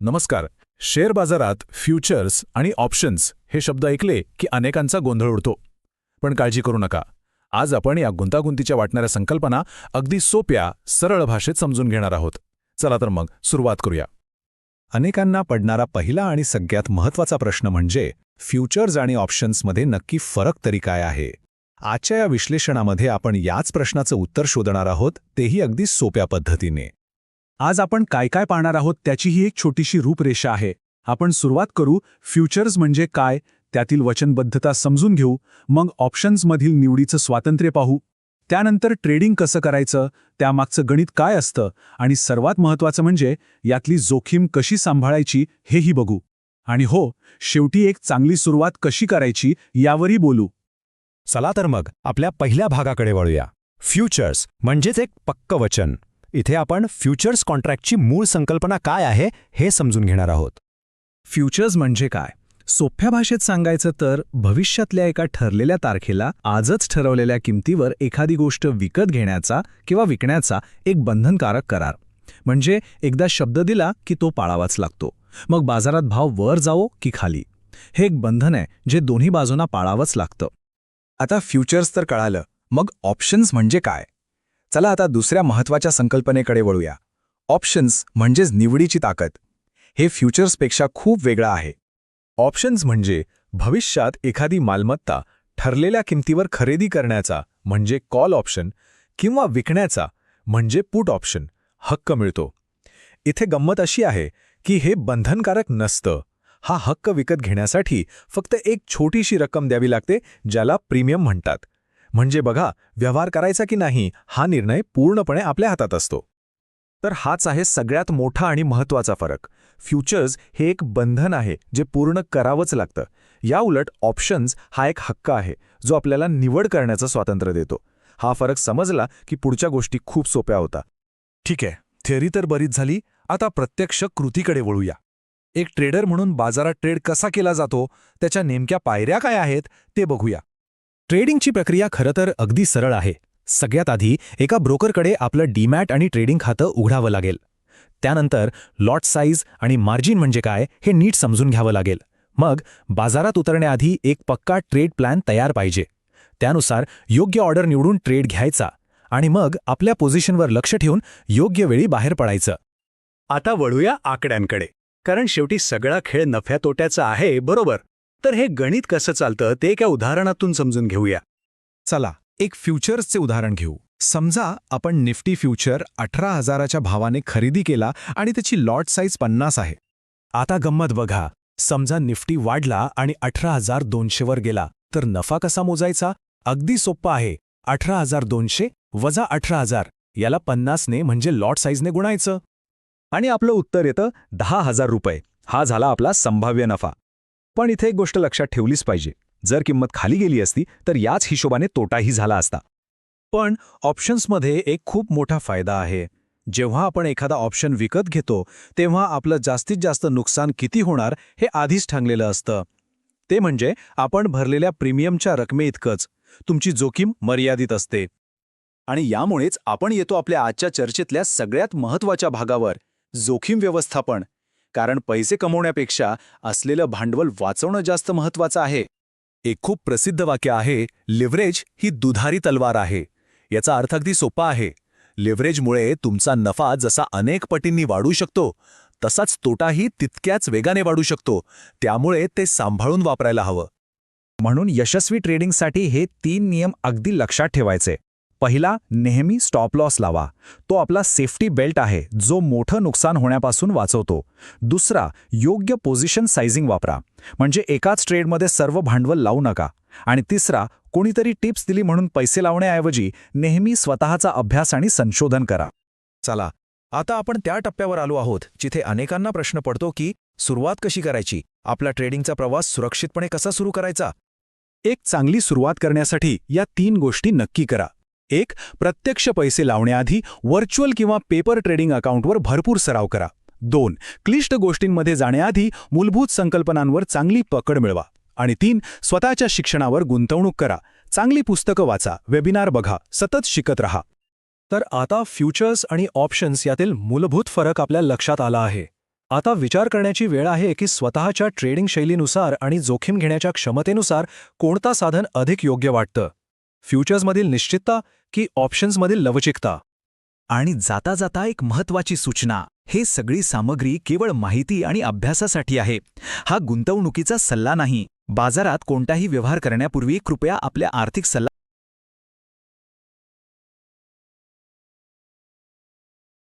नमस्कार. शेअर बाजारात फ्युचर्स आणि ऑप्शन्स हे शब्द ऐकले की अनेकांचा गोंधळ उडतो. पण काळजी करू नका. आज आपण या गुंतागुंतीच्या वाटणाऱ्या संकल्पना अगदी सोप्या सरळ भाषेत समजून घेणार आहोत. चला तर मग सुरुवात करूया. अनेकांना पडणारा पहिला आणि सगळ्यात महत्त्वाचा प्रश्न म्हणजे फ्युचर्स आणि ऑप्शन्समध्ये नक्की फरक तरी काय आहे? आजच्या या विश्लेषणामध्ये आपण याच प्रश्नाचं उत्तर शोधणार आहोत तेही अगदी सोप्या पद्धतीने. आज आपण काय काय पाहणार आहोत त्याची ही एक छोटीशी रूपरेषा आहे. आपण सुरुवात करू फ्युचर्स म्हणजे काय त्यातील वचनबद्धता समजून घेऊ मग ऑप्शन्समधील निवडीचं स्वातंत्र्य पाहू. त्यानंतर ट्रेडिंग कसं करायचं त्यामागचं गणित काय असतं आणि सर्वात महत्त्वाचं म्हणजे यातली जोखीम कशी सांभाळायची हेही बघू. आणि हो शेवटी एक चांगली सुरुवात कशी करायची यावरही बोलू. चला तर मग आपल्या पहिल्या भागाकडे वळूया. फ्युचर्स म्हणजेच एक पक्क वचन. इथे आपण फ्युचर्स कॉन्ट्रॅक्टची मूळ संकल्पना काय आहे हे समजून घेणार आहोत. फ्युचर्स म्हणजे काय? सोप्या भाषेत सांगायचं तर भविष्यातल्या एका ठरलेल्या तारखेला आजच ठरवलेल्या किमतीवर एखादी गोष्ट विकत घेण्याचा किंवा विकण्याचा एक बंधनकारक करार. म्हणजे एकदा शब्द दिला की तो पाळावाच लागतो. मग बाजारात भाव वर जावो की खाली? हे एक बंधन आहे जे दोन्ही बाजूंना पाळावंच लागतं. आता फ्युचर्स तर कळालं. मग ऑप्शन्स म्हणजे काय? चला आता दुसऱ्या महत्त्वाच्या संकल्पनेकडे वळूया. ऑप्शन्स म्हणजेच निवडीची ताकद. हे फ्युचर्सपेक्षा खूप वेगळं आहे. ऑप्शन्स म्हणजे भविष्यात एखादी मालमत्ता ठरलेल्या किमतीवर खरेदी करण्याचा म्हणजे कॉल ऑप्शन किंवा विकण्याचा म्हणजे पुट ऑप्शन हक्क मिळतो. इथे गंमत अशी आहे की हे बंधनकारक नसतं. हा हक्क विकत घेण्यासाठी फक्त एक छोटीशी रक्कम द्यावी लागते ज्याला प्रीमियम म्हणतात. म्हणजे बघा व्यवहार करायचा की नाही हा निर्णय पूर्णपणे आपल्या हातात असतो. तर हाच आहे सगळ्यात मोठा आणि महत्त्वाचा फरक. फ्युचर्स हे एक बंधन आहे जे पूर्ण करावंच लागतं. या उलट ऑप्शन्स हा एक हक्क आहे जो आपल्याला निवड करण्याचं स्वातंत्र्य देतो. हा फरक समजला की पुढच्या गोष्टी खूप सोप्या होता. ठीक आहे थेअरी तर बरीच झाली आता प्रत्यक्ष कृतीकडे वळूया. एक ट्रेडर म्हणून बाजारात ट्रेड कसा केला जातो त्याच्या नेमक्या पायऱ्या काय आहेत ते बघूया. ट्रेडिंगची प्रक्रिया खरं तर अगदी सरळ आहे. सगळ्यात आधी एका ब्रोकरकडे आपलं डीमॅट आणि ट्रेडिंग खातं उघडावं लागेल. त्यानंतर लॉट साईज आणि मार्जिन म्हणजे काय हे नीट समजून घ्यावं लागेल. मग बाजारात उतरण्याआधी एक पक्का ट्रेड प्लॅन तयार पाहिजे. त्यानुसार योग्य ऑर्डर निवडून ट्रेड घ्यायचा आणि मग आपल्या पोझिशनवर लक्ष ठेवून योग्य वेळी बाहेर पडायचं. आता वळूया आकड्यांकडे. कारण शेवटी सगळा खेळ नफ्या तोट्याचा आहे बरोबर? तर हे गणित कसं चालतं ते एका उदाहरणातून समजून घेऊया. चला एक फ्युचर्सचे उदाहरण घेऊ. समजा आपण निफ्टी फ्युचर अठरा हजाराच्या भावाने खरेदी केला आणि त्याची लॉट साईज पन्नास आहे. आता गंमत बघा. समजा निफ्टी वाढला आणि अठरा हजार दोनशेवर गेला तर नफा कसा मोजायचा? अगदी सोप्पा आहे. अठरा हजार दोनशे वजा अठरा हजार याला पन्नासने म्हणजे लॉट साईजने गुणायचं. आणि आपलं उत्तर येतं दहा हजार रुपये. हा झाला आपला संभाव्य नफा. पण इथे एक गोष्ट लक्षात ठेवलीच पाहिजे. जर किंमत खाली गेली असती तर याच हिशोबाने तोटाही झाला असता. पण ऑप्शन्समध्ये एक खूप मोठा फायदा आहे. जेव्हा आपण एखादा ऑप्शन विकत घेतो तेव्हा आपलं जास्तीत जास्त नुकसान किती होणार हे आधीच ठरलेलं असतं. ते म्हणजे आपण भरलेल्या प्रीमियमच्या रकमेइतकंच तुमची जोखीम मर्यादित असते. आणि यामुळेच आपण येतो आपल्या आजच्या चर्चेतल्या सगळ्यात महत्त्वाच्या भागावर जोखीम व्यवस्थापन. कारण पैसे कमवण्यापेक्षा असलेलं भांडवल वाचवणं जास्त महत्त्वाचं आहे. एक खूप प्रसिद्ध वाक्य आहे लिव्हरेज ही दुधारी तलवार आहे. याचा अर्थ अगदी सोपा आहे. लिव्हरेजमुळे तुमचा नफा जसा अनेक पटींनी वाढू शकतो तसाच तोटाही तितक्याच वेगाने वाढू शकतो. त्यामुळे ते सांभाळून वापरायला हवं. म्हणून यशस्वी ट्रेडिंगसाठी हे तीन नियम अगदी लक्षात ठेवायचे. पहिला नेहमी स्टॉप लॉस लावा. तो आपला सेफ्टी बेल्ट आहे जो मोठं नुकसान होण्यापासून वाचवतो. दुसरा योग्य पोझिशन साइझिंग वापरा. म्हणजे एकाच ट्रेडमध्ये सर्व भांडवल लावू नका. आणि तिसरा कोणीतरी टिप्स दिली म्हणून पैसे लावण्याऐवजी नेहमी स्वतःचा अभ्यास आणि संशोधन करा. चला आता आपण त्या टप्प्यावर आलो आहोत जिथे अनेकांना प्रश्न पडतो की सुरुवात कशी करायची? आपला ट्रेडिंगचा प्रवास सुरक्षितपणे कसा सुरू करायचा? एक चांगली सुरुवात करण्यासाठी या तीन गोष्टी नक्की करा. एक प्रत्यक्ष पैसे लावण्याआधी व्हर्च्युअल किंवा पेपर ट्रेडिंग अकाउंटवर भरपूर सराव करा. दोन क्लिष्ट गोष्टींमध्ये जाण्याआधी मूलभूत संकल्पनांवर चांगली पकड मिळवा. आणि तीन स्वतःच्या शिक्षणावर गुंतवणूक करा. चांगली पुस्तकं वाचा वेबिनार बघा सतत शिकत रहा. तर आता फ्युचर्स आणि ऑप्शन्स यातील मूलभूत फरक आपल्या लक्षात आला आहे. आता विचार करण्याची वेळ आहे की स्वतःच्या ट्रेडिंग शैलीनुसार आणि जोखीम घेण्याच्या क्षमतेनुसार कोणता साधन अधिक योग्य वाटतं. फ्युचर्समधील निश्चितता की ऑप्शन्समधील लवचिकता. आणि जाता जाता एक महत्वाची सूचना हे सगळी सामग्री केवळ माहिती आणि अभ्यासासाठी आहे. हा गुंतवणुकीचा सल्ला नाही. बाजारात कोणताही व्यवहार करण्यापूर्वी कृपया आपल्या आर्थिक सल्ला